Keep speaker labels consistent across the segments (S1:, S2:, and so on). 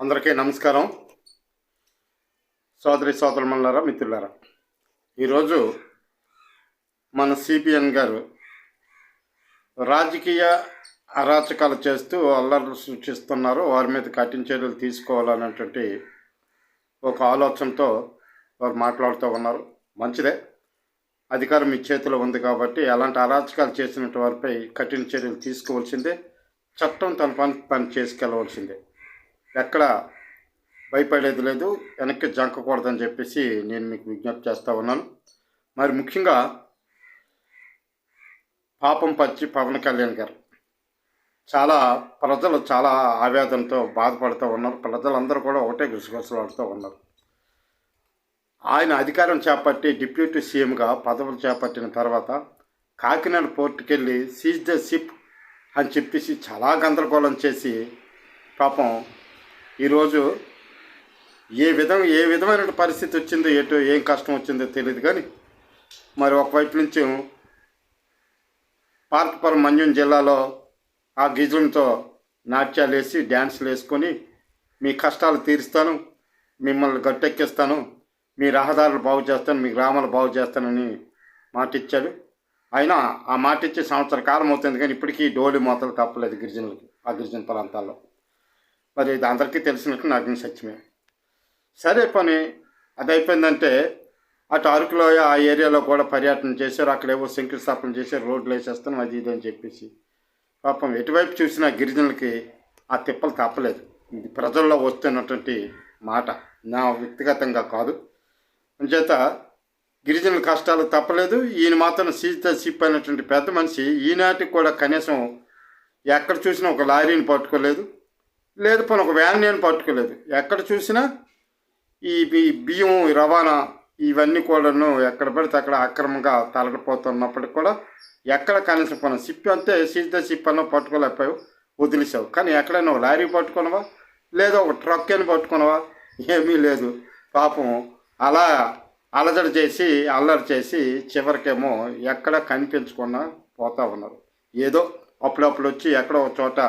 S1: అందరికీ నమస్కారం. సోదరి సోదరుమల్లారా మిత్రులారా. ఈరోజు మన సిపిఎన్ గారు రాజకీయ అరాచకాలు చేస్తూ అల్లర్లు సృష్టిస్తున్నారు. వారి మీద కఠిన చర్యలు తీసుకోవాలనేటువంటి ఒక ఆలోచనతో వారు మాట్లాడుతూ ఉన్నారు. మంచిదే. అధికారం మీ చేతిలో ఉంది కాబట్టి అలాంటి అరాచకాలు చేసినట్టు వారిపై కఠిన చర్యలు తీసుకోవాల్సిందే. చట్టం తన పని పని చేసుకెళ్ళవలసిందే. ఎక్కడ భయపడేది లేదు వెనక్కి జంకకూడదని చెప్పేసి నేను మీకు విజ్ఞప్తి చేస్తూ ఉన్నాను. మరి ముఖ్యంగా పాపం పచ్చి పవన్ కళ్యాణ్ గారు. చాలా ప్రజలు చాలా ఆవేదనతో బాధపడుతూ ఉన్నారు. ప్రజలందరూ కూడా ఒకటే గుసగుసలాడుతూ ఉన్నారు. ఆయన అధికారం చేపట్టి డిప్యూటీ సీఎంగా పదవులు చేపట్టిన తర్వాత కాకినాడ పోర్టుకి వెళ్ళి సీజ్ ద షిప్ అని చెప్పేసి చాలా గందరగోళం చేసి పాపం ఈరోజు ఏ విధం ఏ విధమైన పరిస్థితి వచ్చిందో ఏటో ఏం కష్టం వచ్చిందో తెలియదు కానీ మరి ఒకవైపు నుంచి పార్కపురం మంజం జిల్లాలో ఆ గిజులతో నాట్యాలు వేసి డ్యాన్సులు వేసుకొని మీ కష్టాలు తీరుస్తాను మిమ్మల్ని గట్టెక్కిస్తాను మీ రహదారులు బాగు చేస్తాను మీ గ్రామాలు బాగు చేస్తానని మాట ఇచ్చాడు అయినా ఆ మాట ఇచ్చి సంవత్సర కాలం అవుతుంది కానీ ఇప్పటికీ డోలి మూతలు తప్పలేదు గిరిజనులకి ఆ గిరిజన ప్రాంతాల్లో. మరి ఇది అందరికీ తెలిసినట్టు నాకు సత్యమే. సరే పని అది అయిపోయిందంటే అటు అరకులో ఆ ఏరియాలో కూడా పర్యటన చేశారు అక్కడేవో శంకుస్థాపన చేశారు రోడ్లు వేసేస్తాను అది ఇది అని చెప్పేసి. పాపం ఎటువైపు చూసినా గిరిజనులకి ఆ తిప్పలు తప్పలేదు. ఇది ప్రజల్లో వస్తున్నటువంటి మాట. నా వ్యక్తిగతంగా కాదు. అంచేత గిరిజనుల కష్టాలు తప్పలేదు. ఈయన మాత్రం సీత సిప్ అయినటువంటి పెద్ద మనిషి. ఈనాటికి కూడా కనీసం ఎక్కడ చూసినా ఒక లారీని పట్టుకోలేదు. లేదు పని ఒక వ్యాన్ నేను పట్టుకోలేదు. ఎక్కడ చూసినా ఈ బియ్యం రవాణా ఇవన్నీ కూడాను ఎక్కడ పడితే అక్కడ అక్రమంగా తలడిపోతున్నప్పటికి కూడా ఎక్కడ కనీసం పని సిప్ అంతే సీత సిప్ అన్న పట్టుకోలేకపోయావు వదిలేసావు. కానీ ఎక్కడైనా ఒక లారీ పట్టుకున్నావా? లేదా ఒక ట్రక్ అని పట్టుకున్నావా? ఏమీ లేదు. పాపం అలా అలజడి చేసి అల్లరి చేసి చివరికేమో ఎక్కడ కనిపించకుండా పోతా ఉన్నారు. ఏదో అప్పుడప్పుడు వచ్చి ఎక్కడో ఒక చోట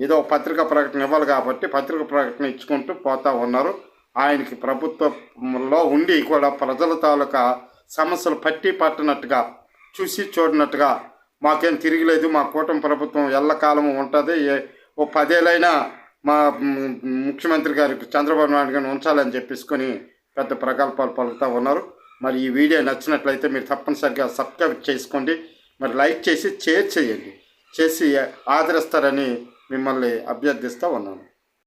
S1: ఏదో పత్రిక పత్రికా ప్రకటన ఇవ్వాలి కాబట్టి పత్రిక ప్రకటన ఇచ్చుకుంటూ పోతా ఉన్నారు. ఆయనకి ప్రభుత్వంలో ఉండి కూడా ప్రజల తాలూకా సమస్యలు పట్టి పట్టనట్టుగా చూసి చూడనట్టుగా మాకేం తిరిగిలేదు. మా కూటమి ప్రభుత్వం ఎల్లకాలము ఉంటుంది. ఏ- ఓ పదేళ్ళైనా మా ముఖ్యమంత్రి గారికి చంద్రబాబు నాయుడు గారిని ఉంచాలని చెప్పేసుకొని పెద్ద ప్రకల్పాలు పలుకుతూ ఉన్నారు. మరి ఈ వీడియో నచ్చినట్లయితే మీరు తప్పనిసరిగా సబ్స్క్రైబ్ చేసుకోండి. మరి లైక్ చేసి షేర్ చేయండి. చేసి ఆదరిస్తారని మిమ్మల్ని అభ్యర్థిస్తూ ఉన్నాను.